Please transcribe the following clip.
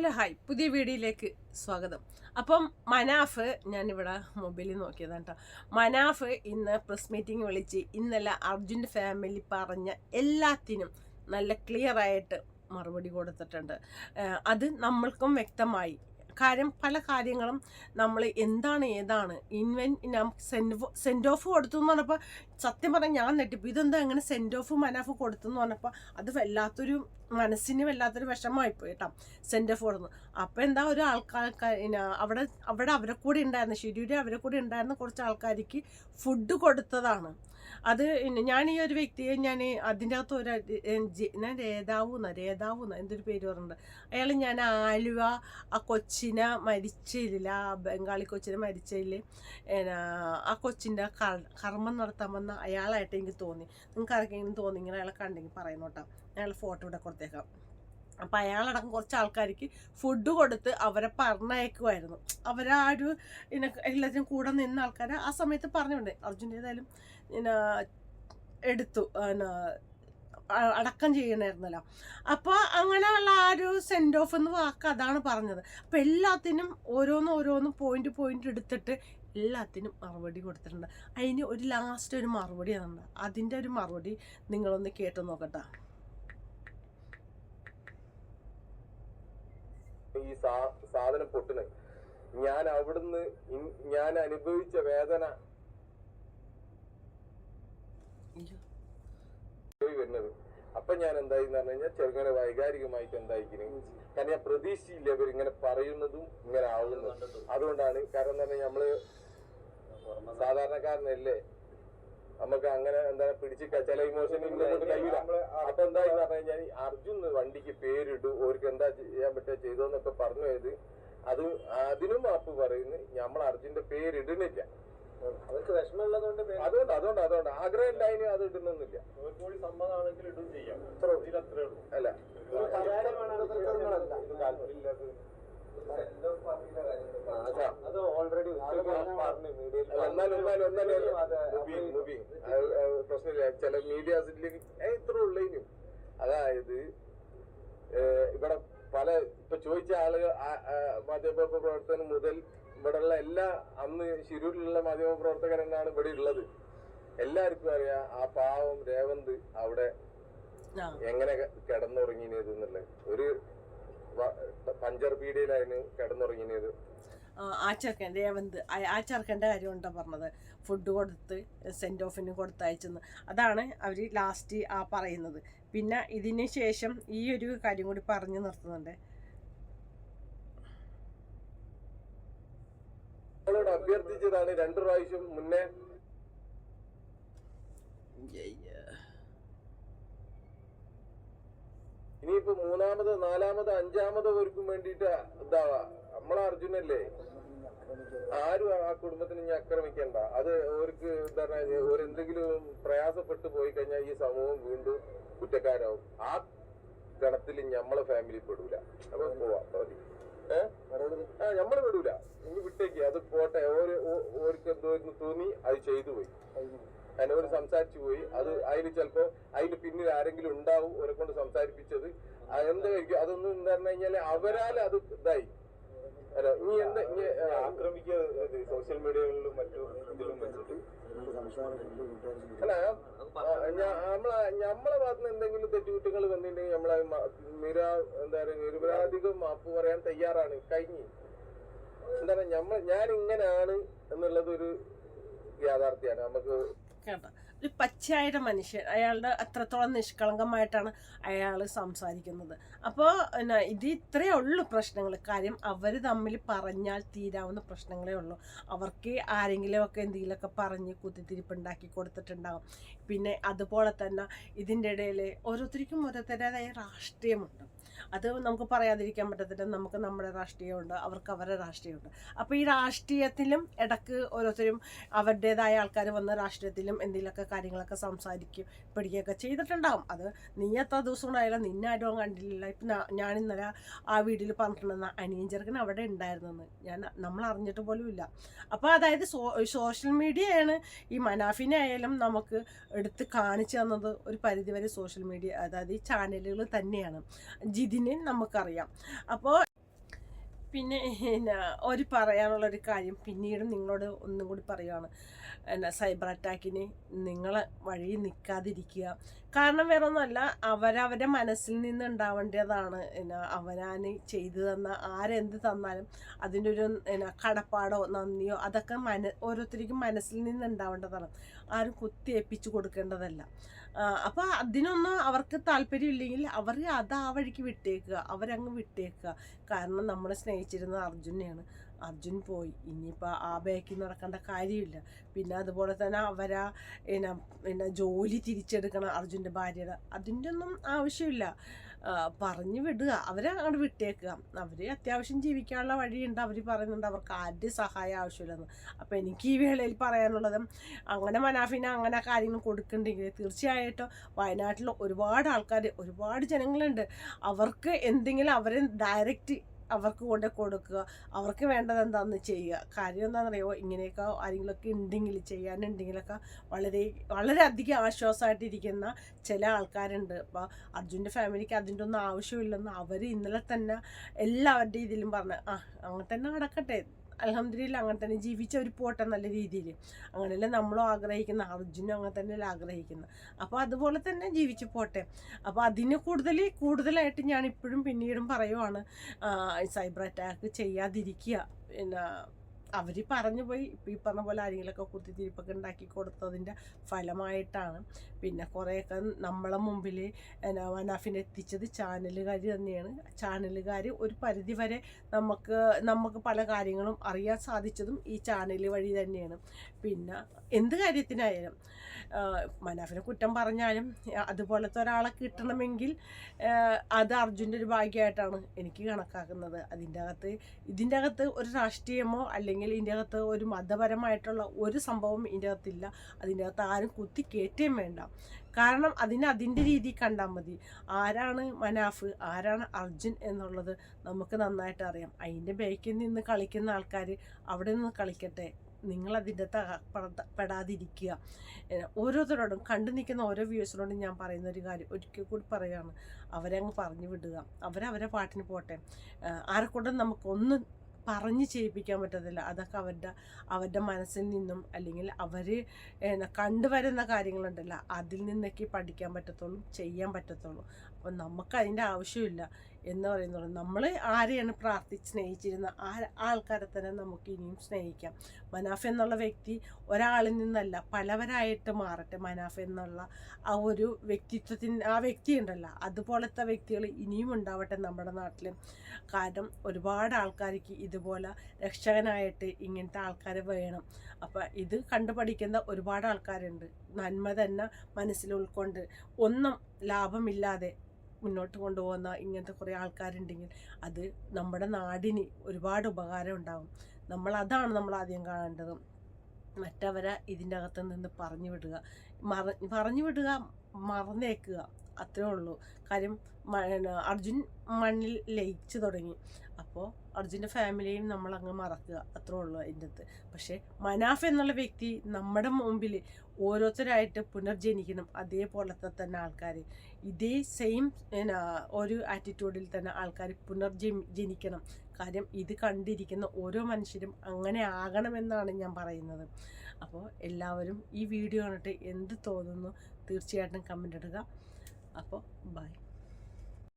Hello hi. പുതിയ വീഡിയോയിലേക്ക് സ്വാഗതം. അപ്പം മനാഫ് ഞാനിവിടെ മൊബൈലിൽ നോക്കിയതാണ് കേട്ടോ മനാഫ് ഇന്ന് പ്രസ് മീറ്റിംഗ് വിളിച്ച് ഇന്നലെ അർജുന്റെ ഫാമിലി പറഞ്ഞ എല്ലാത്തിനും നല്ല ക്ലിയറായിട്ട് മറുപടി കൊടുത്തിട്ടുണ്ട്. അത് നമ്മൾക്കും വ്യക്തമായി. കാര്യം പല കാര്യങ്ങളും നമ്മൾ എന്താണ് ഏതാണ് ഇൻവെൻ സെൻഡ് സെൻഡ് ഓഫ് കൊടുത്തു എന്ന് പറഞ്ഞപ്പോൾ സത്യം പറഞ്ഞാൽ ഞാൻ നെട്ടിപ്പ് ഇതെന്താ അങ്ങനെ സെൻഡ് ഓഫ് മനാഫ് കൊടുത്തു എന്ന് പറഞ്ഞപ്പോൾ അത് വല്ലാത്തൊരു മനസ്സിന് വല്ലാത്തൊരു വിഷമമായിപ്പോയി കേട്ടോ സെൻഡ് ഓഫ് കൊടുത്തു അപ്പോൾ എന്താ ഒരു ആൾക്കാർ അവിടെ അവിടെ അവരെ കൂടെ ഉണ്ടായിരുന്ന ഷിരൂര് അവരെ കൂടെ ഉണ്ടായിരുന്ന കുറച്ച് ആൾക്കാർക്ക് ഫുഡ് കൊടുത്തതാണ്. അത് ഞാൻ ഈ ഒരു വ്യക്തിയെ ഞാൻ അതിന്റെ അകത്ത് ഒരു ഞാൻ രേതാവൂന്ന രേതാവൂന്ന എന്തൊരു പേര് പറഞ്ഞിട്ടുണ്ട് അയാൾ ഞാൻ ആലുവ ആ കൊച്ചിനെ മരിച്ചില്ല ആ ബംഗാളി കൊച്ചിനെ മരിച്ചതിൽ ആ കൊച്ചിന്റെ കർമ്മം നടത്താൻ വന്ന അയാളായിട്ട് എനിക്ക് തോന്നി. നിങ്ങൾക്ക് ആർക്കെങ്കിലും തോന്നി ഇങ്ങനെ അയാളെ കണ്ടെങ്കിൽ പറയുന്നു കേട്ടോ അയാൾ ഫോട്ടോ ഇവിടെ കൊടുത്തേക്കാം. അപ്പം അയാളടക്കം കുറച്ച് ആൾക്കാർക്ക് ഫുഡ് കൊടുത്ത് അവരെ പറഞ്ഞയക്കുമായിരുന്നു അവരെ ആ ഒരു എല്ലാത്തിനും കൂടെ നിന്ന ആൾക്കാരെ ആ സമയത്ത് പറഞ്ഞിട്ടുണ്ട്. അർജുൻ ഏതായാലും എടുത്തു. അടക്കം ചെയ്യണമായിരുന്നല്ലോ അപ്പോൾ അങ്ങനെയുള്ള ആ ഒരു സെൻഡ് ഓഫ് എന്ന് വാക്ക് അതാണ് പറഞ്ഞത്. അപ്പം എല്ലാത്തിനും ഓരോന്ന് ഓരോന്ന് പോയിന്റ് പോയിന്റ് എടുത്തിട്ട് എല്ലാത്തിനും മറുപടി കൊടുത്തിട്ടുണ്ട്. അതിന് ഒരു ലാസ്റ്റ് ഒരു മറുപടി ആണ് അതിന്റെ ഒരു മറുപടി നിങ്ങളൊന്ന് കേട്ടു നോക്കട്ടെ. ഈ സാധനം പൊട്ടണ് ഞാൻ അവിടുന്ന് ഞാൻ അനുഭവിച്ച വേദന പോയി വരുന്നത് അപ്പൊ ഞാൻ എന്തായി എന്ന് പറഞ്ഞു കഴിഞ്ഞാൽ ചെറുങ്ങനെ വൈകാരികമായിട്ട് എന്തായിരിക്കും കാരണം ഞാൻ പ്രതീക്ഷയില്ല ഇവർ ഇങ്ങനെ പറയുന്നതും ഇങ്ങനെ ആവുന്നതും. അതുകൊണ്ടാണ് കാരണം എന്താ പറഞ്ഞാൽ നമ്മൾ സാധാരണക്കാരനല്ലേ? നമുക്ക് അങ്ങനെ എന്താ പിടിച്ച് ചില ഇമോഷൻ കഴിയില്ല അപ്പൊ എന്തായി പറഞ്ഞു കഴിഞ്ഞാൽ അർജുൻ വണ്ടിക്ക് പേരിട്ടു. ഓർക്ക് എന്താ ചെയ്യാൻ പറ്റുക ചെയ്തോന്നൊക്കെ പറഞ്ഞു പോയത് അത് അതിനും മാപ്പ് പറയുന്നു. നമ്മൾ അർജുന്റെ പേരിടുന്നില്ല. അവർക്ക് വിഷമമുള്ളതുകൊണ്ട് അതുകൊണ്ട് അതുകൊണ്ട് അതുകൊണ്ട്. ആഗ്രഹം ഉണ്ടായിന് അത് സമ്മതമാണെങ്കിൽ ഇടും ചെയ്യാം. ഇതിലത്രേ ഉള്ളൂ. അല്ല. അത്. ഓൾറെഡി പ്രശ്നമില്ല. ചില മീഡിയ ഇത്ര ഉള്ളതിനും അതായത് ഇവിടെ പല ഇപ്പൊ ചോദിച്ച ആളുകൾ മാധ്യമ പ്രവർത്തനം മുതൽ ഇവിടെയുള്ള എല്ലാ അന്ന് ശിരൂരിലുള്ള മാധ്യമ പ്രവർത്തകരെന്നാണ് ഇവിടെ ഉള്ളത്. എല്ലാവർക്കും അറിയാം ആ പാവം രേവന്ത് അവിടെ എങ്ങനെ കിടന്നുറങ്ങിയത് എന്നുള്ളത്. ഒരു പഞ്ചർ പീഡിയിലായിരുന്നു കിടന്നുറങ്ങിയത് ആ, ചെറുക്കൻ രേവന്ത് ആ- കാര്യം ഉണ്ടോ പറഞ്ഞത്? ഫുഡ് കൊടുത്ത് സെന്റ് ഓഫിന് കൊടുത്തയച്ചെന്ന്. അതാണ് അവർ ലാസ്റ്റ് ആ പറയുന്നത്. പിന്നെ ഇതിന് ശേഷം ഈ ഒരു കാര്യം കൂടി പറഞ്ഞു നിർത്തുന്നുണ്ട്. അഭ്യർത്ഥിച്ചതാണ് രണ്ടു പ്രാവശ്യം മുന്നേ. ഇനിയിപ്പോ മൂന്നാമത് നാലാമത് അഞ്ചാമത് അവർക്കും വേണ്ടിട്ട് ഇതാവാ. നമ്മളെ അർജുനല്ലേ? ആരും ആ കുടുംബത്തിന് ഇനി ആക്രമിക്കണ്ട. അത് അവർക്ക് എന്താ ഒരെന്തെങ്കിലും പ്രയാസപ്പെട്ടു പോയി കഴിഞ്ഞാൽ ഈ സമൂഹം വീണ്ടും കുറ്റക്കാരാവും. ആ ഗണത്തിൽ ഞമ്മളെ ഫാമിലി പെടൂല. അപ്പൊ പോവാ. മതി നമ്മൾ വിടൂല ഇനി വിട്ടേക്ക്. അത് പോട്ടെ. ഓര് ഓർക്ക് എന്തോ തോന്നി അത് ചെയ്തു പോയി. അതിനോട് സംസാരിച്ചു പോയി. അത് അതിന് ചിലപ്പോ അതിന് പിന്നിൽ ആരെങ്കിലും ഉണ്ടാവും ഓരെ കൊണ്ട് സംസാരിപ്പിച്ചത്. എന്തായിരിക്കും അതൊന്നും എന്താ പറഞ്ഞു കഴിഞ്ഞാൽ അവരാൽ അത് ഇതായി. അല്ല ഇനി എന്താ ഇനി ആക്രമിക്കുക സോഷ്യൽ മീഡിയകളിലും മറ്റും ഇതിലും വെച്ചിട്ട് അല്ല നമ്മളെ ഭാഗത്ത് നിന്ന് എന്തെങ്കിലും തെറ്റുകുറ്റങ്ങൾ വന്നിട്ടുണ്ടെങ്കിൽ നമ്മളെ നിരാ എന്താ പറയുക നിരപരാധികം മാപ്പ് പറയാൻ തയ്യാറാണ്. കഴിഞ്ഞു. എന്താ പറയാ ഞമ്മ ഞാൻ ഇങ്ങനെയാണ് എന്നുള്ളത് ഒരു യാഥാർത്ഥ്യമാണ് നമുക്ക് കേട്ടോ. ഒരു പച്ചയായ മനുഷ്യൻ. അയാളുടെ അത്രത്തോളം നിഷ്കളങ്കമായിട്ടാണ് അയാൾ സംസാരിക്കുന്നത്. അപ്പോൾ പിന്നെ ഇത് ഇത്രയേ ഉള്ളൂ പ്രശ്നങ്ങൾ കാര്യം അവർ തമ്മിൽ പറഞ്ഞാൽ തീരാവുന്ന പ്രശ്നങ്ങളേ ഉള്ളൂ. അവർക്ക് ആരെങ്കിലുമൊക്കെ എന്തെങ്കിലുമൊക്കെ പറഞ്ഞ് കുത്തിത്തിരിപ്പുണ്ടാക്കി കൊടുത്തിട്ടുണ്ടാകും പിന്നെ അതുപോലെ തന്നെ ഇതിന്റെ ഇടയിൽ ഓരോരുത്തർക്കും ഓരോരുത്തരുടേതായ രാഷ്ട്രീയമുണ്ട്. അത് നമുക്ക് പറയാതിരിക്കാൻ പറ്റത്തില്ല. നമുക്ക് നമ്മുടെ രാഷ്ട്രീയമുണ്ട്. അവർക്ക് അവരുടെ രാഷ്ട്രീയമുണ്ട്. അപ്പോൾ ഈ രാഷ്ട്രീയത്തിലും ഇടയ്ക്ക് ഓരോരുത്തരും അവരുടേതായ ആൾക്കാർ വന്ന് രാഷ്ട്രീയത്തിലും എന്തെങ്കിലുമൊക്കെ കാര്യങ്ങളൊക്കെ സംസാരിക്കും പിടിക്കുകയൊക്കെ ചെയ്തിട്ടുണ്ടാകും അത് നീ എത്ര ദിവസം ഉണ്ടായാലും നിന്നെ ആരും കണ്ടില്ല ഇപ്പം ഞാൻ ഇന്നലെ ആ വീട്ടിൽ പറഞ്ഞിട്ടുണ്ടെന്ന അനിയൻ ചെറുക്കൻ അവിടെ ഉണ്ടായിരുന്നെന്ന്. ഞാൻ നമ്മൾ അറിഞ്ഞിട്ട് പോലും ഇല്ല. അപ്പോൾ അതായത് സോ സോഷ്യൽ മീഡിയയാണ്. ഈ മനാഫിനെ ആയാലും നമുക്ക് എടുത്ത് കാണിച്ചു തന്നത് ഒരു പരിധിവരെ സോഷ്യൽ മീഡിയ അതായത് ഈ ചാനലുകൾ തന്നെയാണ്. ജിതിനെ നമുക്കറിയാം. അപ്പോൾ പിന്നെ എന്നാ ഒരു പറയാനുള്ളൊരു കാര്യം പിന്നീട് നിങ്ങളോട് ഒന്നും കൂടി പറയുകയാണ് എന്നാ സൈബർ അറ്റാക്കിന് നിങ്ങൾ വഴി നിൽക്കാതിരിക്കുക. കാരണം വേറെ ഒന്നുമല്ല അവരവരുടെ മനസ്സിൽ നിന്ന് ഉണ്ടാവേണ്ടതാണ്. എന്നാ അവനാന് ചെയ്തു തന്ന ആരെന്ത് തന്നാലും അതിന്റെ ഒരു എന്നാ കടപ്പാടോ നന്ദിയോ അതൊക്കെ മന ഓരോരുത്തർക്കും മനസ്സിൽ നിന്ന് ഉണ്ടാവേണ്ടതാണ്. ആരും കുത്തിയേപ്പിച്ചു കൊടുക്കേണ്ടതല്ല. അപ്പോൾ അതിനൊന്നും അവർക്ക് താല്പര്യമില്ലെങ്കിൽ അവർ അത് ആ വഴിക്ക് വിട്ടേക്കുക അവരങ്ങ് വിട്ടേക്കുക. കാരണം നമ്മളെ സ്നേഹിച്ചിരുന്നത് അർജുനെയാണ്. അർജുൻ പോയി. ഇനിയിപ്പോൾ ആ ബാക്കിൽ നടക്കേണ്ട കാര്യമില്ല. പിന്നെ അതുപോലെ തന്നെ അവരാ എന്നാ എന്നാ ജോലി തിരിച്ചെടുക്കണം അർജുന്റെ ഭാര്യയുടെ. അതിന്റെ ഒന്നും ആവശ്യമില്ല. പറഞ്ഞു വിടുക. അവരെ അങ്ങോട്ട് വിട്ടേക്കുക. അവർ അത്യാവശ്യം ജീവിക്കാനുള്ള വഴിയുണ്ട്. അവർ പറയുന്നുണ്ട് അവർക്ക് ആരുടെ സഹായം ആവശ്യമില്ലെന്ന്. അപ്പോൾ എനിക്ക് ഈ വേളയിൽ പറയാനുള്ളത് അങ്ങനെ മനാഫിന് അങ്ങനെ കാര്യങ്ങൾ കൊടുക്കുന്നുണ്ടെങ്കിൽ തീർച്ചയായിട്ടും വയനാട്ടിൽ ഒരുപാട് ആൾക്കാർ ഒരുപാട് ജനങ്ങളുണ്ട്. അവർക്ക് എന്തെങ്കിലും അവരെ ഡയറക്റ്റ് അവർക്ക് കൊണ്ട് കൊടുക്കുക. അവർക്ക് വേണ്ടത് എന്താണെന്ന് ചെയ്യുക. കാര്യം എന്താണെന്നറിയോ? ഇങ്ങനെയൊക്കെ ആരെങ്കിലുമൊക്കെ ഉണ്ടെങ്കിൽ ചെയ്യാനുണ്ടെങ്കിലൊക്കെ വളരെ വളരെയധികം ആശ്വാസമായിട്ടിരിക്കുന്ന ചില ആൾക്കാരുണ്ട്. അപ്പോൾ അർജുന്റെ ഫാമിലിക്ക് അതിന്റെ ഒന്നും ആവശ്യമില്ലെന്ന് അവർ ഇന്നലെ തന്നെ എല്ലാവരുടെ ഇതിലും പറഞ്ഞ് ആ അങ്ങനെ തന്നെ നടക്കട്ടെ. അലഹമ്മദില്ല അങ്ങനെ തന്നെ ഒരു പോട്ടെ നല്ല രീതിയിൽ. അങ്ങനെയല്ലേ നമ്മളും ആഗ്രഹിക്കുന്ന അർജുനും അങ്ങനെ തന്നെയല്ലേ ആഗ്രഹിക്കുന്നത് അപ്പോൾ അതുപോലെ തന്നെ ജീവിച്ചു പോട്ടെ. അപ്പോൾ അതിന് കൂടുതൽ കൂടുതലായിട്ട് ഞാൻ ഇപ്പോഴും പിന്നീടും പറയുവാണ് സൈബർ അറ്റാക്ക് ചെയ്യാതിരിക്കുക. പിന്നെ അവർ പറഞ്ഞു പോയി. ഇപ്പം ഈ പറഞ്ഞ പോലെ ആരെങ്കിലുമൊക്കെ കുത്തിത്തിരിപ്പൊക്കെ ഉണ്ടാക്കി കൊടുത്തതിന്റെ ഫലമായിട്ടാണ്. പിന്നെ കുറേയൊക്കെ നമ്മളെ മുമ്പിൽ വനാഫിനെ എത്തിച്ചത് ചാനലുകാർ തന്നെയാണ്. ചാനലുകാർ ഒരു പരിധി വരെ നമുക്ക് നമുക്ക് പല കാര്യങ്ങളും അറിയാൻ സാധിച്ചതും ഈ ചാനൽ വഴി തന്നെയാണ്. പിന്നെ എന്ത് കാര്യത്തിനായാലും മനാഫിനെ കുറ്റം പറഞ്ഞാലും അതുപോലത്തെ ഒരാളെ കിട്ടണമെങ്കിൽ അത് അർജുന്റെ ഒരു ഭാഗ്യമായിട്ടാണ് എനിക്ക് കണക്കാക്കുന്നത്. അതിന്റെ അകത്ത് ഇതിന്റെ അകത്ത് ഒരു രാഷ്ട്രീയമോ അല്ലെങ്കിൽ ഇതിന്റെ അകത്ത് ഒരു മതപരമായിട്ടുള്ള ഒരു സംഭവം ഇതിന്റെ അകത്തില്ല. അതിന്റെ അകത്ത് ആരും കുത്തി കയറ്റുകയും വേണ്ട. കാരണം അതിനെ അതിന്റെ രീതി കണ്ടാൽ മതി. ആരാണ് മനാഫ്? ആരാണ് അർജുൻ എന്നുള്ളത് നമുക്ക് നന്നായിട്ട് അറിയാം. അതിന്റെ ബേക്കിൽ നിന്ന് കളിക്കുന്ന ആൾക്കാർ അവിടെ നിന്ന് കളിക്കട്ടെ. നിങ്ങൾ അതിന്റെ പെടാതിരിക്കുക. ഓരോരുത്തരോടും കണ്ടു നിൽക്കുന്ന ഓരോ വ്യൂസിനോടും ഞാൻ പറയുന്ന ഒരു കാര്യം ഒരിക്കൽ കൂടി പറയുകയാണ്. അവരെ അങ്ങ് പറഞ്ഞു വിടുക. അവരവരെ പാട്ടിന് പോട്ടെ. ആരെക്കൊണ്ടും നമുക്കൊന്നും പറഞ്ഞ് ചെയ്യിപ്പിക്കാൻ പറ്റത്തില്ല. അതൊക്കെ അവരുടെ അവരുടെ മനസ്സിൽ നിന്നും അല്ലെങ്കിൽ അവർ കണ്ടുവരുന്ന കാര്യങ്ങളുണ്ടല്ലോ. അതിൽ നിന്നൊക്കെ പഠിക്കാൻ പറ്റത്തുള്ളൂ ചെയ്യാൻ പറ്റത്തുള്ളൂ. അപ്പം നമുക്ക് അതിന്റെ ആവശ്യമില്ല. എന്ന് പറയുന്നത് നമ്മൾ ആരെയാണ് പ്രാർത്ഥിച്ച് സ്നേഹിച്ചിരുന്ന ആ ആൾക്കാരെ തന്നെ നമുക്ക് ഇനിയും സ്നേഹിക്കാം. മനാഫ് എന്നുള്ള വ്യക്തി ഒരാളിൽ നിന്നല്ല പലവരായിട്ട് മാറട്ടെ മനാഫ് എന്നുള്ള ആ ഒരു വ്യക്തിത്വത്തിന് ആ വ്യക്തി ഉണ്ടല്ലോ അതുപോലത്തെ വ്യക്തികൾ ഇനിയും ഉണ്ടാവട്ടെ നമ്മുടെ നാട്ടിൽ. കാരണം ഒരുപാട് ആൾക്കാർക്ക് ഇതുപോലെ രക്ഷകനായിട്ട് ഇങ്ങനത്തെ ആൾക്കാർ വേണം. അപ്പം ഇത് കണ്ടുപഠിക്കുന്ന ഒരുപാട് ആൾക്കാരുണ്ട്. നന്മ തന്നെ മനസ്സിൽ ഉൾക്കൊണ്ട്. ഒന്നും ലാഭമില്ലാതെ മുന്നോട്ട് കൊണ്ടുപോകുന്ന ഇങ്ങനത്തെ കുറേ ആൾക്കാരുണ്ടെങ്കിൽ അത് നമ്മുടെ നാടിന് ഒരുപാട് ഉപകാരം ഉണ്ടാകും. നമ്മൾ അതാണ് നമ്മൾ ആദ്യം കാണേണ്ടത്. മറ്റവരെ ഇതിന്റെ അകത്ത് നിന്ന് പറഞ്ഞു വിടുക. മറ പറഞ്ഞു വിടുക മറന്നേക്കുക. അത്രേ ഉള്ളൂ. കാര്യം അർജുൻ മണ്ണിൽ ലയിച്ചു തുടങ്ങി. അപ്പോൾ അർജുന്റെ ഫാമിലിയും നമ്മൾ അങ്ങ് മറക്കുക. അത്രേ ഉള്ളൂ അതിന്റെ അകത്ത്. പക്ഷേ മനാഫ് എന്നുള്ള വ്യക്തി നമ്മുടെ മുമ്പിൽ ഓരോരുത്തരായിട്ട് പുനർജനിക്കണം. അതേപോലത്തെ തന്നെ ആൾക്കാർ ഇതേ സെയിം ഒരു ആറ്റിറ്റ്യൂഡിൽ തന്നെ ആൾക്കാർ പുനർജനിക്കണം കാര്യം ഇത് കണ്ടിരിക്കുന്ന ഓരോ മനുഷ്യരും അങ്ങനെ ആകണമെന്നാണ് ഞാൻ പറയുന്നത്. അപ്പോൾ എല്ലാവരും ഈ വീഡിയോ കണ്ടിട്ട് എന്ത് തോന്നുന്നു? തീർച്ചയായിട്ടും കമന്റ് ഇടുക. അപ്പോൾ ബൈ